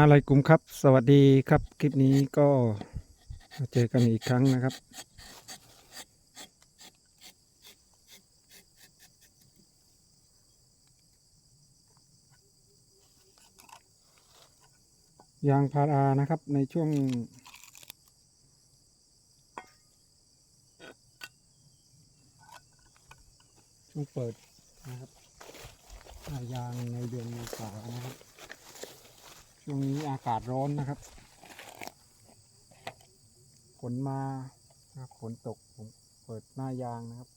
อะไรกลุ่มครับ สวัสดีครับ คลิปนี้ก็มาเจอกันอีกครั้งนะครับ ยางพารานะครับในช่วง ช่วงเปิดนะครับยางในเดือนเมษายนนะครับ ช่วงนี้อากาศร้อนนะครับฝนมานะครับฝนตกผมเปิดหน้ายางนะครับ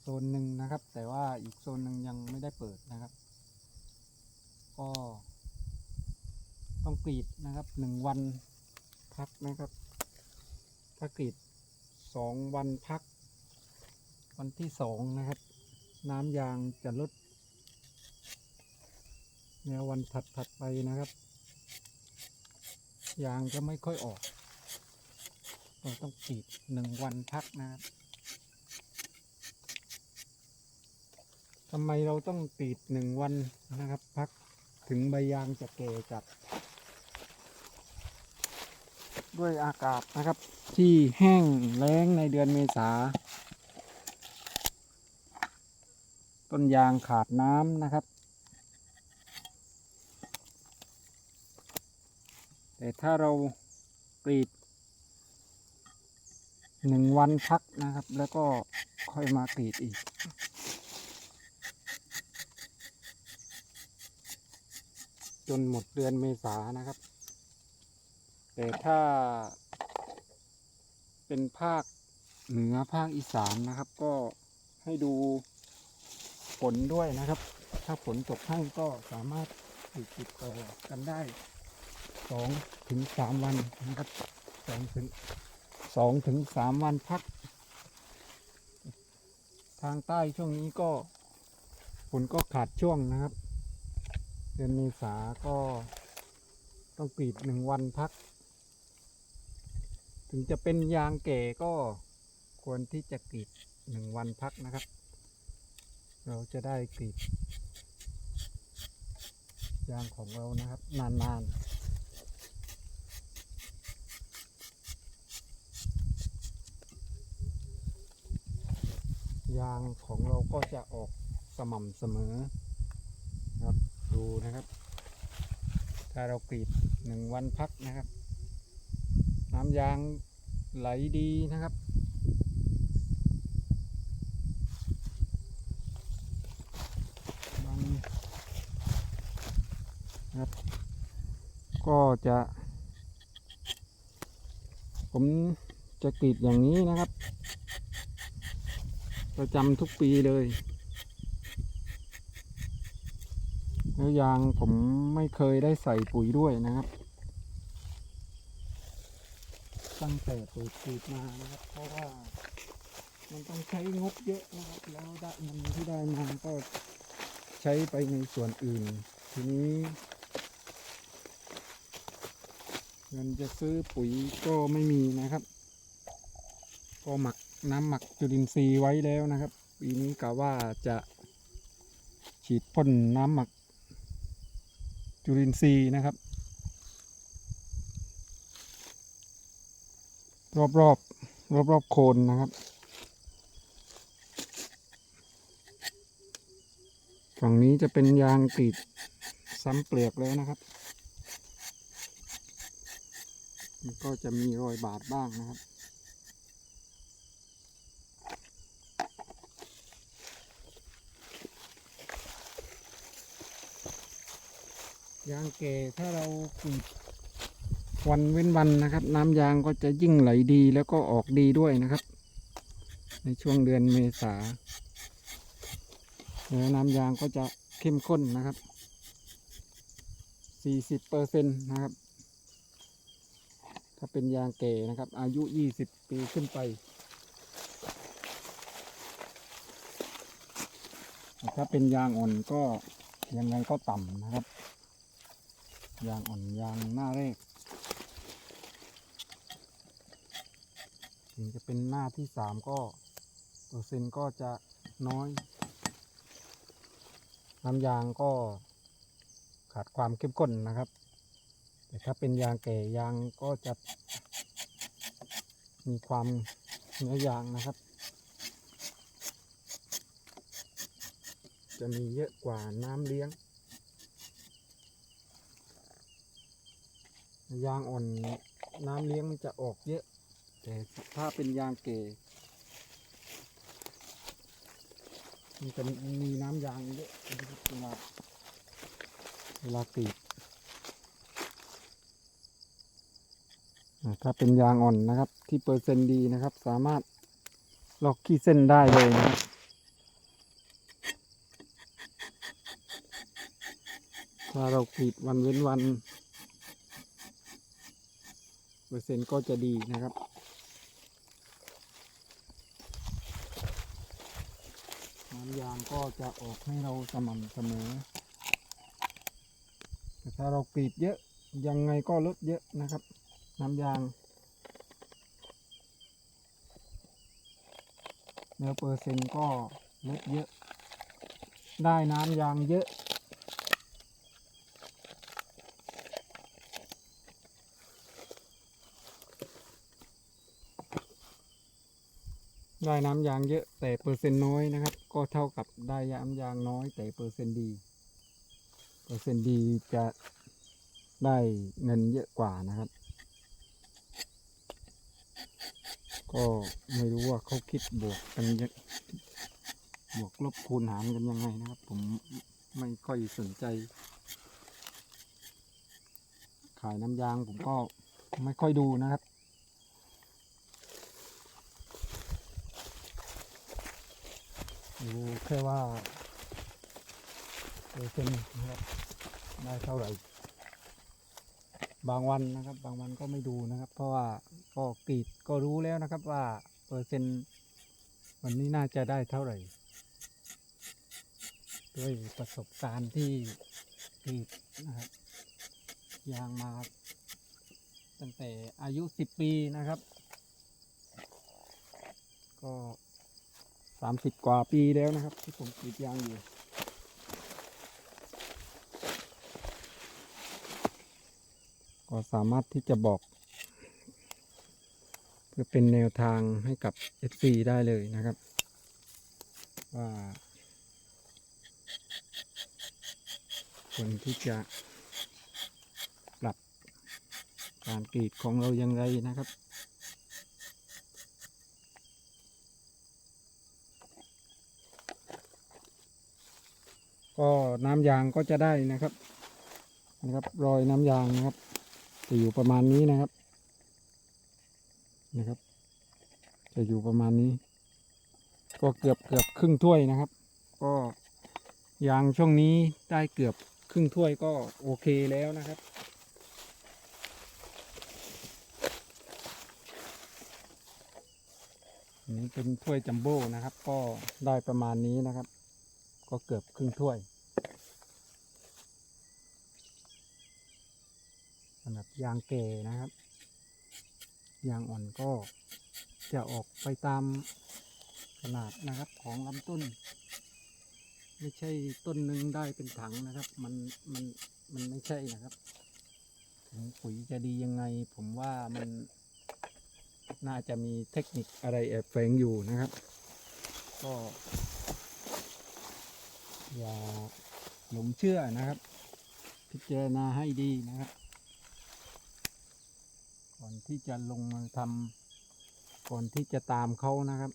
โซนหนึ่งนะครับ แต่ว่าอีกโซนหนึ่งยังไม่ได้เปิดนะครับ ก็ ต้องกรีดนะครับหนึ่งวันพักนะครับ ถ้ากรีดสองวันพัก วันที่สองนะครับ น้ำยางจะลด แนววันถัดถัดๆไปนะครับ ยางจะไม่ค่อยออก เราต้องกรีดหนึ่งวันพักนะครับทำไมเราต้องกรีดหนึ่งวันนะครับ พักถึงใบยางจะแก่จัด ด้วยอากาศนะครับ ที่แห้งแล้งในเดือนเมษา ต้นยางขาดน้ำนะครับ แต่ถ้าเรากรีดหนึ่งวันพักนะครับ แล้วก็ค่อยมากรีดอีก จนหมดเดือนเมษานะครับ แต่ถ้าเป็นภาคเหนือภาคอีสานนะครับ ก็ให้ดูฝนด้วยนะครับ ถ้าฝนตกให้ก็สามารถติดติดต่อกันได้ สองถึงสามวันนะครับสองถึงสองถึงสามวันพัก ทางใต้ช่วงนี้ก็ฝนก็ขาดช่วงนะครับ เดือนเมษาก็ต้องกรีดหนึ่งวันพัก ถึงจะเป็นยางแก่ก็ควรที่จะกรีดหนึ่งวันพักนะครับ เราจะได้กรีดยางของเรานะครับ นานๆ ยางของเราก็จะออกสม่ำเสมอครับดูนะครับ ถ้าเรากรีดหนึ่งวันพักนะครับ น้ำยางไหลดีนะครับมันนะครับ ก็จะ ผมจะกรีดอย่างนี้นะครับ ประจำทุกปีเลย แล้วยางผมไม่เคยได้ใส่ปุ๋ยด้วยนะครับ ตั้งแต่ปิดกรีดมานะครับ เพราะว่ามันต้องใช้งบเยอะนะครับ แล้วได้มันที่ได้มาก็ใช้ไปในส่วนอื่น ทีนี้เงินจะซื้อปุ๋ยก็ไม่มีนะครับ ก็หมัก น้ำหมักจุลินทรีย์ไว้แล้วนะครับปีนี้กะว่าจะฉีดพ่นน้ำหมักจุลินทรีย์นะครับ รอบรอบรอบรอบๆโคนนะครับฝั่งนี้จะเป็นยางกรีดซ้ำเปลือกแล้วนะครับ มันก็จะมีรอยบาดบ้างนะครับ ยางแก่ถ้าเรากรีดวันเว้นวันนะครับ น้ำยางก็จะยิ่งไหลดีแล้วก็ออกดีด้วยนะครับ ในช่วงเดือนเมษาแล้วน้ำยางก็จะเข้มข้นนะครับ 40เปอร์เซ็นต์นะครับ ถ้าเป็นยางแก่นะครับ อายุ 20 ปีขึ้นไปถ้าเป็นยางอ่อนก็ยังไงก็ต่ำนะครับ ยางอ่อนยางหน้าแรกถึงจะเป็นหน้าที่สามก็เปอร์เซ็นต์ก็จะน้อย น้ำยางก็ขาดความเข้มข้นนะครับ แต่ถ้าเป็นยางแก่ยางก็จะมีความเนื้อยางนะครับ จะมีเยอะกว่าน้ำเลี้ยง ยางอ่อนน้ำเลี้ยงมันจะออกเยอะ แต่ถ้าเป็นยางเก๋มันจะมีน้ำยางเยอะเวลาเวลากรีดถ้าเป็นยางอ่อนนะครับ ที่เปอร์เซ็นต์ดีนะครับ สามารถลอกขี้เส้นได้เลยนะครับถ้าเรากรีดวันเว้นวัน เปอร์เซ็นต์ก็จะดีนะครับ น้ำยางก็จะออกให้เราสม่ำเสมอ แต่ถ้าเรากรีดเยอะยังไงก็ลดเยอะนะครับ น้ำยาง แล้วเปอร์เซ็นต์ก็ลดเยอะ ได้น้ำยางเยอะ ได้น้ำยางเยอะแต่เปอร์เซ็นต์น้อยนะครับ ก็เท่ากับได้น้ำยางน้อย แต่เปอร์เซ็นต์ดี เปอร์เซ็นต์ดีจะได้เงินเยอะกว่านะครับ ก็ไม่รู้ว่าเขาคิดบวกกันยังบวกลบคูณหารกันยังไงนะครับ ผมไม่ค่อยสนใจ ขายน้ำยางผมก็ไม่ค่อยดูนะครับ ดูแค่ว่าเปอร์เซ็นต์นะครับได้เท่าไหร่ บางวันนะครับ บางวันก็ไม่ดูนะครับ เพราะว่าก็กรีดก็รู้แล้วนะครับว่าเปอร์เซ็นต์วันนี้น่าจะได้เท่าไหร่ ด้วยประสบการณ์ที่กรีดนะครับยางมาตั้งแต่อายุสิบปีนะครับ ก็ สามสิบกว่าปีแล้วนะครับ ที่ผมกรีดยางอยู่ ก็สามารถที่จะบอก เพื่อเป็นแนวทางให้กับ FC ได้เลยนะครับ ว่าควรที่จะปรับการกรีดของเราย่างไรนะครับ ก็น้ำยางก็จะได้นะครับนะครับรอยน้ำยางนะครับจะอยู่ประมาณนี้นะครับนะครับ จะอยู่ประมาณนี้ ก็เกือบเกือบครึ่งถ้วยนะครับ ก็ยางช่วงนี้ได้เกือบครึ่งถ้วยก็โอเคแล้วนะครับนนี้เป็นถ้วยจัมโบ้นะครับ ก็ได้ประมาณนี้นะครับ ก็เกือบครึ่งถ้วย สำหรับยางเก่นะครับ ยางอ่อนก็จะออกไปตามขนาดนะครับของลำต้น ไม่ใช่ต้นหนึ่งได้เป็นถังนะครับ มันมันมันไม่ใช่นะครับถึงปุ๋ยจะดียังไง ผมว่ามันน่าจะมีเทคนิคอะไรแอบแฝงอยู่นะครับ ก็อย่าหลงเชื่อนะครับ พิจารณาให้ดีนะครับ อนที่จะลงมือทำก่อนที่จะตามเขานะครับ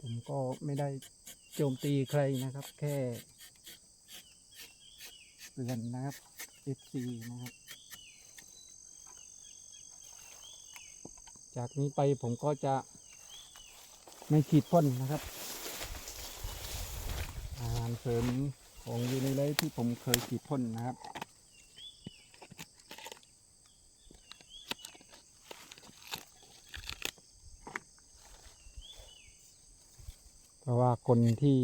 ผมก็ไม่ได้โจมตีใครนะครับ แค่เตือนนะครับ FC นะครับ จากนี้ไปผมก็จะไม่ฉีดพ่นนะครับ อาหารเสริมของยูนิไลท์ที่ผมเคยฉีดพ่นนะครับ เพราะว่าคนที่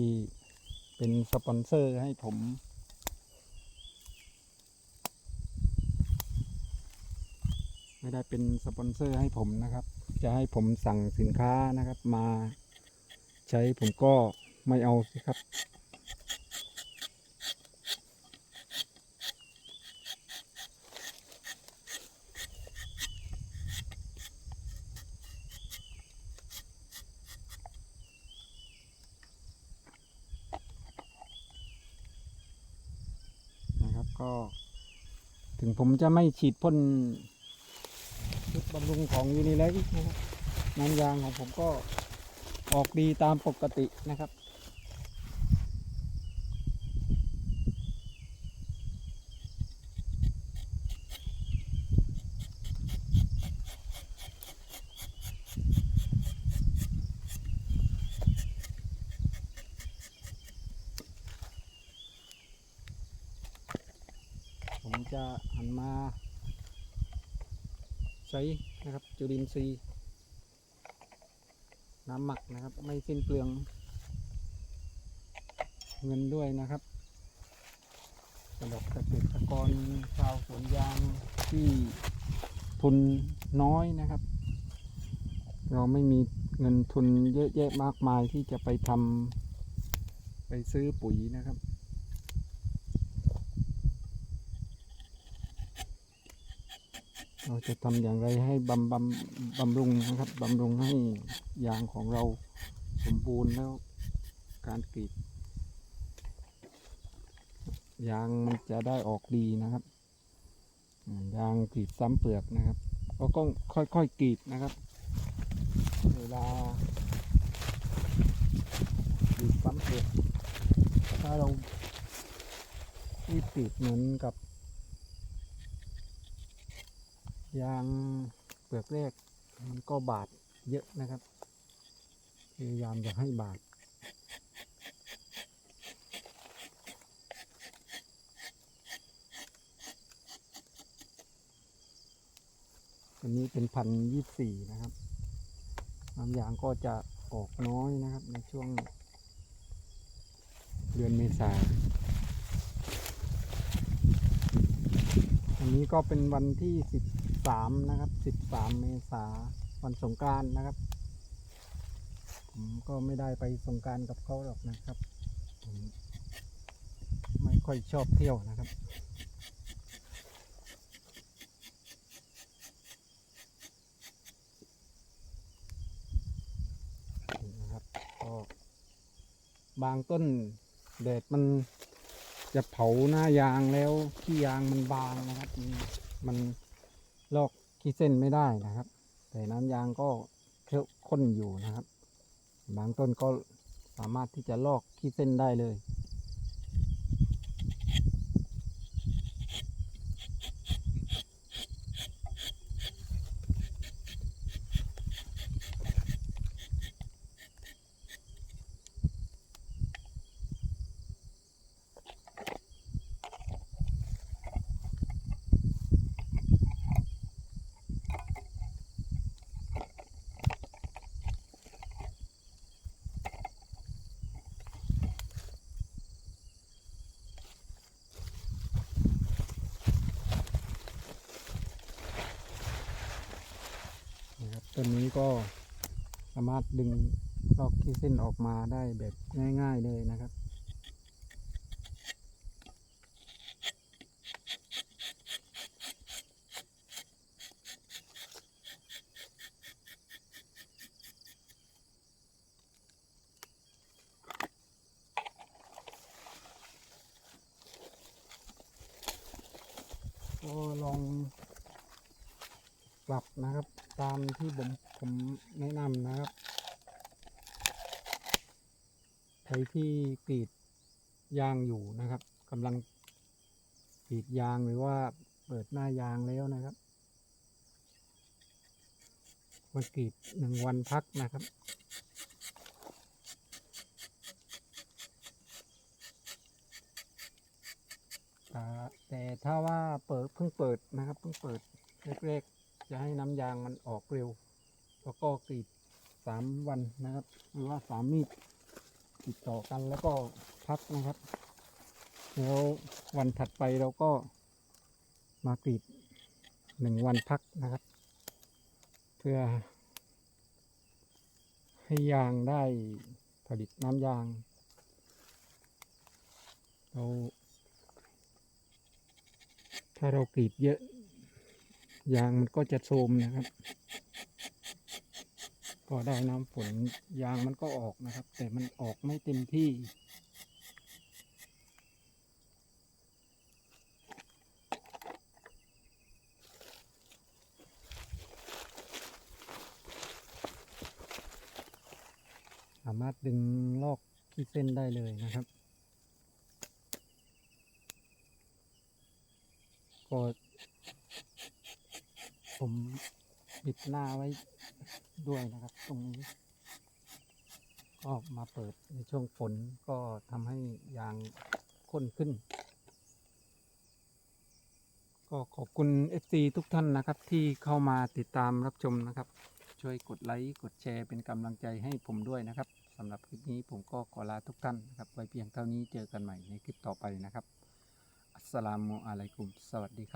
เป็นสปอนเซอร์ให้ผม ไม่ได้เป็นสปอนเซอร์ให้ผมนะครับ จะให้ผมสั่งสินค้านะครับมาใช้ผมก็ไม่เอาสิครับนะครับก็ถึง ผมจะไม่ฉีดพ่นชุดบำรุงของยูนิไลท์นะครับน้ำยางของผมก็ออกดีตามปกตินะครับ จะหันมาใช้นะครับ จุลินทรีย์น้ำหมักนะครับ ไม่สิ้นเปลือง เงินด้วยนะครับสำหรับเกษตรกรชาวสวนยางที่ทุนน้อยนะครับ เราไม่มีเงินทุนเยอะแยะมากมายที่จะไปทำไปซื้อปุ๋ยนะครับ เราจะทำอย่างไรให้บำบำบำรุงนะครับบำรุงให้ยางของเราสมบูรณ์แล้วการกรีดยางมันจะได้ออกดีนะครับยางกรีดซ้ำเปลือกนะครับก็ต้องค่อยๆกรีดนะครับ เวลากรีดซ้ำเปลือกถ้าเรารีบกรีดเหมือนกับ ยางเปลือกแรกมันก็บาดเยอะนะครับพยายามจะให้บาดอันนี้เป็นพันยี่สี่นะครับน้ำยางก็จะออกน้อยนะครับในช่วงเดือนเมษาอันนี้ก็เป็นวันที่สิบ สามนะครับสิบสามเมษาวันสงการนะครับ ผมก็ไม่ได้ไปสงการกับเขาหรอกนะครับ ผมไม่ค่อยชอบเที่ยวนะครับนะครับก็บางต้นแดดมันจะเผาหน้ายางแล้วขี้ยางมันบางนะครับ มัน ขี้เส้นไม่ได้นะครับ แต่น้ำยางก็เข้มข้นอยู่นะครับ บางต้นก็สามารถที่จะลอกขี้เส้นได้เลย ต้นนี้ก็สามารถดึงลอกขี้เส้นออกมาได้แบบง่าย ๆเลยนะครับก็ลอง ปรับนะครับ ตามที่ผมผมแนะนำนะครับใครที่กรีดยางอยู่นะครับกำลังกรีดยางหรือว่าเปิดหน้ายางแล้วนะครับมากรีดหนึ่งวันพักนะครับแต่ถ้าว่าเปิดเพิ่งเปิดนะครับเพิ่งเปิดแรกๆจะให้น้ำยางมันออกเร็ว แล้วก็กรีดสามวันนะครับ หรือว่าสามมีดติดต่อกันแล้วก็พักนะครับ แล้ววันถัดไป เราก็มากรีดหนึ่งวันพักนะครับ เพื่อ ให้ยางได้ผลิตน้ำยาง เราถ้าเรากรีดเยอะ ยางมันก็จะโทมนะครับ ก็ได้น้ำฝนยางมันก็ออกนะครับ แต่มันออกไม่เต็มที่ สารถดึงลอกที่เส้นได้เลยนะครับ ก็ผมปิดหน้าไว้ด้วยนะครับ ตรงนี้ ก็มาเปิดในช่วงฝนก็ทำให้ยางข้นขึ้น ก็ขอบคุณ FC ทุกท่านนะครับ ที่เข้ามาติดตามรับชมนะครับ ช่วยกดไลค์ กดแชร์เป็นกำลังใจให้ผมด้วยนะครับำหรับคลิปนี้ผมก็ขอลาทุกท่านนะครับ ไว้เพียงเท่านี้เจอกันใหม่ในคลิปต่อไปนะครับ อัสสลามุอะลัยกุม สวัสดีครับ